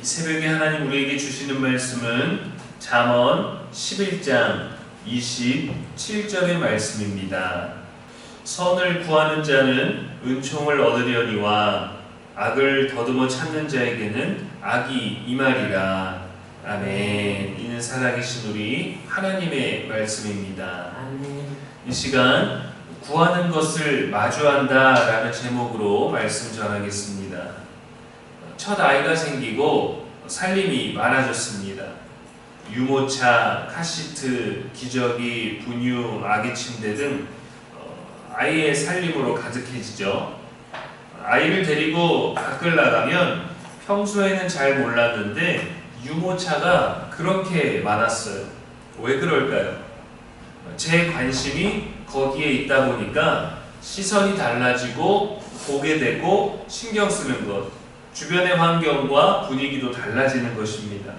이 새벽에 하나님 우리에게 주시는 말씀은 잠언 11장 27절의 말씀입니다. 선을 구하는 자는 은총을 얻으려니와 악을 더듬어 찾는 자에게는 악이 임하리라. 아멘. 이는 살아계신 우리 하나님의 말씀입니다. 아멘. 이 시간 구하는 것을 마주한다라는 제목으로 말씀 전하겠습니다. 첫 아이가 생기고 살림이 많아졌습니다. 유모차, 카시트, 기저귀, 분유, 아기 침대 등 어, 아이의 살림으로 가득해지죠. 아이를 데리고 밖을 나가면 평소에는 잘 몰랐는데 유모차가 그렇게 많았어요. 왜 그럴까요? 제 관심이 거기에 있다 보니까 시선이 달라지고 보게 되고 신경 쓰는 것, 주변의 환경과 분위기도 달라지는 것입니다.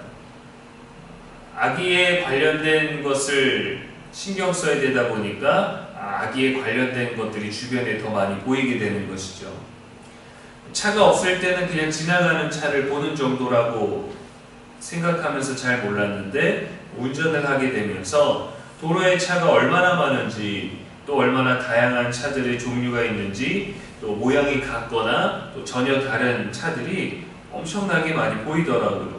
아기에 관련된 것을 신경 써야 되다 보니까 아기에 관련된 것들이 주변에 더 많이 보이게 되는 것이죠. 차가 없을 때는 그냥 지나가는 차를 보는 정도라고 생각하면서 잘 몰랐는데 운전을 하게 되면서 도로에 차가 얼마나 많은지 또 얼마나 다양한 차들의 종류가 있는지 또 모양이 같거나 또 전혀 다른 차들이 엄청나게 많이 보이더라고요.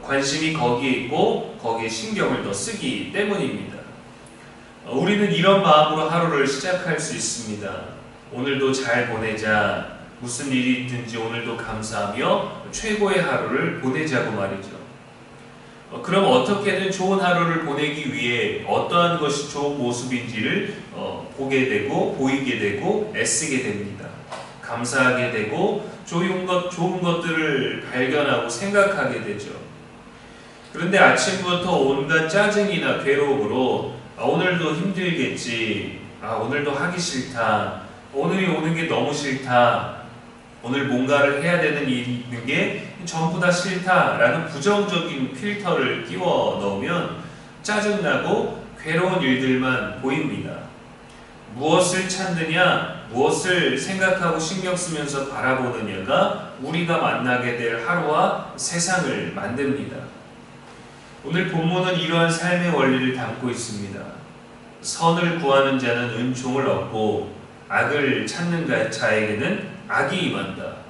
관심이 거기에 있고 거기에 신경을 더 쓰기 때문입니다. 어, 우리는 이런 마음으로 하루를 시작할 수 있습니다. 오늘도 잘 보내자. 무슨 일이 있든지 오늘도 감사하며 최고의 하루를 보내자고 말이죠. 어, 그럼 어떻게든 좋은 하루를 보내기 위해 어떠한 것이 좋은 모습인지를 어, 보게 되고 보이게 되고 애쓰게 됩니다. 감사하게 되고 좋은 것 좋은 것들을 발견하고 생각하게 되죠. 그런데 아침부터 온갖 짜증이나 괴로움으로 아, 오늘도 힘들겠지. 아, 오늘도 하기 싫다. 오늘이 오는 게 너무 싫다. 오늘 뭔가를 해야 되는 일이 있는 게 전부 다 싫다라는 부정적인 필터를 끼워 넣으면 짜증나고 괴로운 일들만 보입니다. 무엇을 찾느냐, 무엇을 생각하고 신경 쓰면서 바라보느냐가 우리가 만나게 될 하루와 세상을 만듭니다. 오늘 본문은 이러한 삶의 원리를 담고 있습니다. 선을 구하는 자는 은총을 얻고 악을 찾는 자에게는 악이 임한다.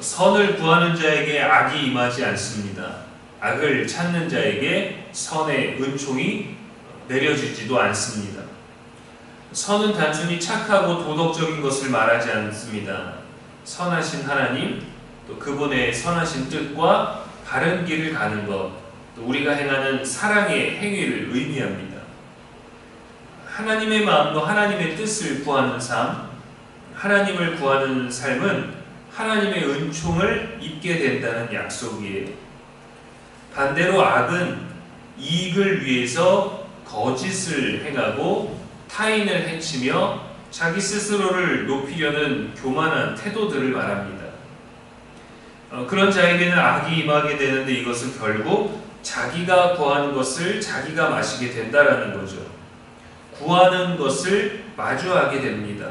선을 구하는 자에게 악이 임하지 않습니다. 악을 찾는 자에게 선의 은총이 내려지지도 않습니다. 선은 단순히 착하고 도덕적인 것을 말하지 않습니다. 선하신 하나님, 또 그분의 선하신 뜻과 바른 길을 가는 것, 또 우리가 행하는 사랑의 행위를 의미합니다. 하나님의 마음도 하나님의 뜻을 구하는 삶, 하나님을 구하는 삶은 하나님의 은총을 입게 된다는 약속이에요. 반대로 악은 이익을 위해서 거짓을 행하고 타인을 해치며 자기 스스로를 높이려는 교만한 태도들을 말합니다. 어, 그런 자에게는 악이 임하게 되는데 이것은 결국 자기가 구하는 것을 자기가 마시게 된다라는 거죠. 구하는 것을 마주하게 됩니다.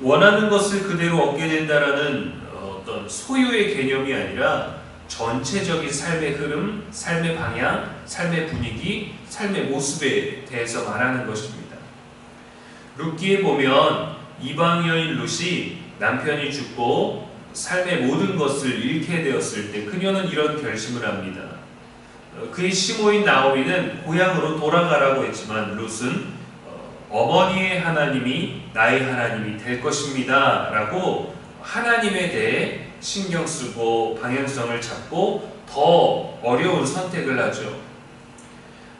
원하는 것을 그대로 얻게 된다라는 어떤 소유의 개념이 아니라 전체적인 삶의 흐름, 삶의 방향, 삶의 분위기, 삶의 모습에 대해서 말하는 것입니다. 룻기에 보면 이방 여인 룻이 남편이 죽고 삶의 모든 것을 잃게 되었을 때 그녀는 이런 결심을 합니다. 그의 시모인 나오미는 고향으로 돌아가라고 했지만 룻은 어머니의 하나님이 나의 하나님이 될 것입니다. 라고 하나님에 대해 신경 쓰고 방향성을 잡고 더 어려운 선택을 하죠.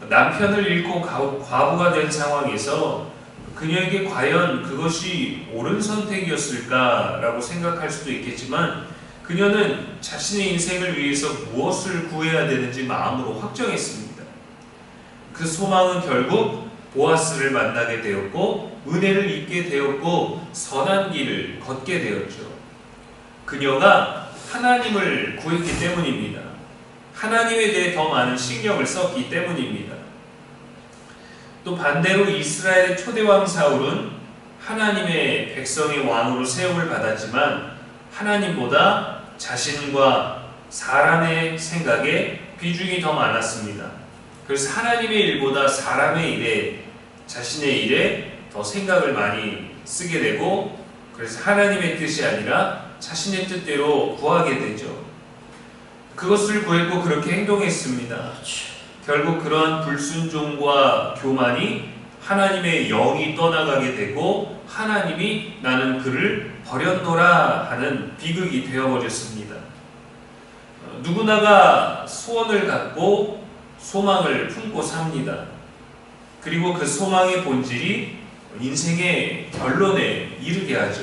남편을 잃고 과부가 된 상황에서 그녀에게 과연 그것이 옳은 선택이었을까라고 생각할 수도 있겠지만 그녀는 자신의 인생을 위해서 무엇을 구해야 되는지 마음으로 확정했습니다. 그 소망은 결국 보아스를 만나게 되었고 은혜를 입게 되었고 선한 길을 걷게 되었죠. 그녀가 하나님을 구했기 때문입니다. 하나님에 대해 더 많은 신경을 썼기 때문입니다. 또 반대로 이스라엘의 초대왕 사울은 하나님의 백성의 왕으로 세움을 받았지만 하나님보다 자신과 사람의 생각에 비중이 더 많았습니다. 그래서 하나님의 일보다 사람의 일에 자신의 일에 더 생각을 많이 쓰게 되고 그래서 하나님의 뜻이 아니라 자신의 뜻대로 구하게 되죠. 그것을 구했고 그렇게 행동했습니다. 결국 그러한 불순종과 교만이 하나님의 영이 떠나가게 되고 하나님이 나는 그를 버렸노라 하는 비극이 되어버렸습니다. 어, 누구나가 소원을 갖고 소망을 품고 삽니다. 그리고 그 소망의 본질이 인생의 결론에 이르게 하죠.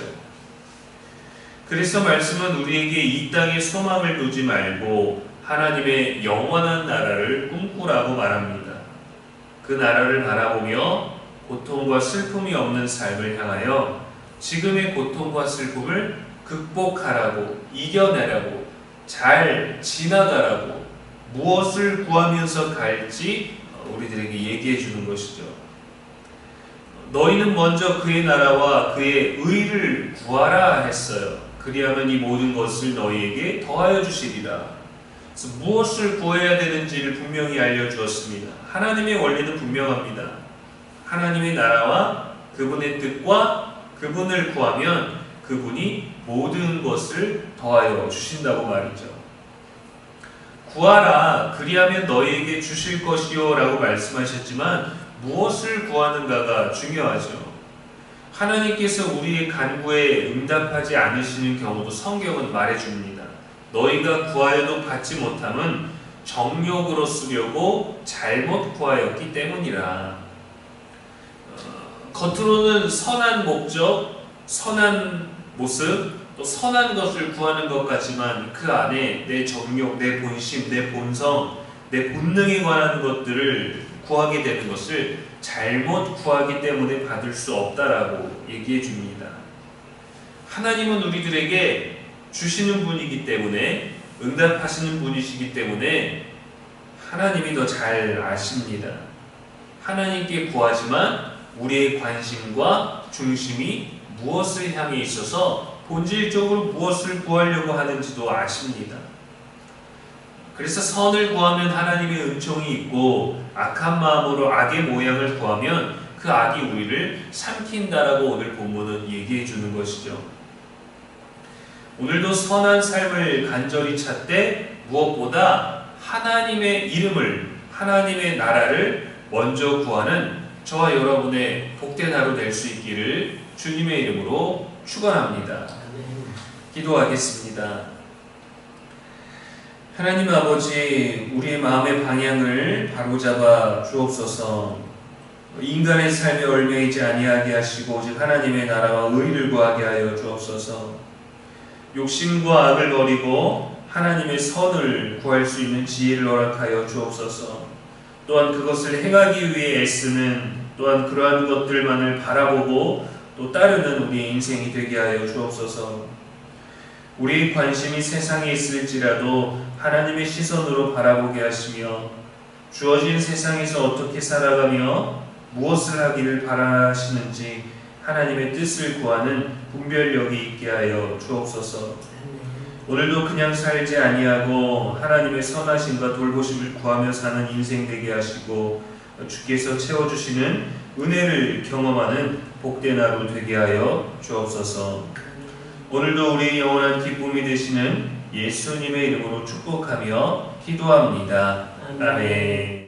그래서 말씀은 우리에게 이 땅에 소망을 두지 말고 하나님의 영원한 나라를 꿈꾸라고 말합니다. 그 나라를 바라보며 고통과 슬픔이 없는 삶을 향하여 지금의 고통과 슬픔을 극복하라고 이겨내라고 잘 지나가라고 무엇을 구하면서 갈지 우리들에게 얘기해 주는 것이죠. 너희는 먼저 그의 나라와 그의 의를 구하라 했어요. 그리하면 이 모든 것을 너희에게 더하여 주시리라. 그래서 무엇을 구해야 되는지를 분명히 알려주었습니다. 하나님의 원리는 분명합니다. 하나님의 나라와 그분의 뜻과 그분을 구하면 그분이 모든 것을 더하여 주신다고 말이죠. 구하라, 그리하면 너희에게 주실 것이요 라고 말씀하셨지만 무엇을 구하는가가 중요하죠. 하나님께서 우리의 간구에 응답하지 않으시는 경우도 성경은 말해 줍니다. 너희가 구하여도 받지 못함은 정욕으로 쓰려고 잘못 구하였기 때문이라. 어, 겉으로는 선한 목적, 선한 모습, 또 선한 것을 구하는 것 같지만 그 안에 내 정욕, 내 본심, 내 본성, 내 본능에 관한 것들을 구하게 되는 것을 잘못 구하기 때문에 받을 수 없다라고 얘기해 줍니다. 하나님은 우리들에게 주시는 분이기 때문에 응답하시는 분이시기 때문에 하나님이 더 잘 아십니다. 하나님께 구하지만 우리의 관심과 중심이 무엇을 향해 있어서 본질적으로 무엇을 구하려고 하는지도 아십니다. 그래서 선을 구하면 하나님의 은총이 있고 악한 마음으로 악의 모양을 구하면 그 악이 우리를 삼킨다라고 오늘 본문은 얘기해 주는 것이죠. 오늘도 선한 삶을 간절히 찾되 무엇보다 하나님의 이름을 하나님의 나라를 먼저 구하는 저와 여러분의 복된 하루 될 수 있기를 주님의 이름으로 축원합니다. 기도하겠습니다. 하나님 아버지, 우리의 마음의 방향을 바로잡아 주옵소서. 인간의 삶에 얽매이지 아니하게 하시고 오직 하나님의 나라와 의를 구하게 하여 주옵소서. 욕심과 악을 버리고 하나님의 선을 구할 수 있는 지혜를 허락하여 주옵소서. 또한 그것을 행하기 위해 애쓰는 또한 그러한 것들만을 바라보고 또 따르는 우리의 인생이 되게 하여 주옵소서. 우리의 관심이 세상에 있을지라도 하나님의 시선으로 바라보게 하시며 주어진 세상에서 어떻게 살아가며 무엇을 하기를 바라시는지 하나님의 뜻을 구하는 분별력이 있게 하여 주옵소서. 오늘도 그냥 살지 아니하고 하나님의 선하심과 돌보심을 구하며 사는 인생 되게 하시고 주께서 채워주시는 은혜를 경험하는 복된 하루 되게 하여 주옵소서. 오늘도 우리의 영원한 기쁨이 되시는 예수님의 이름으로 축복하며 기도합니다. 아멘.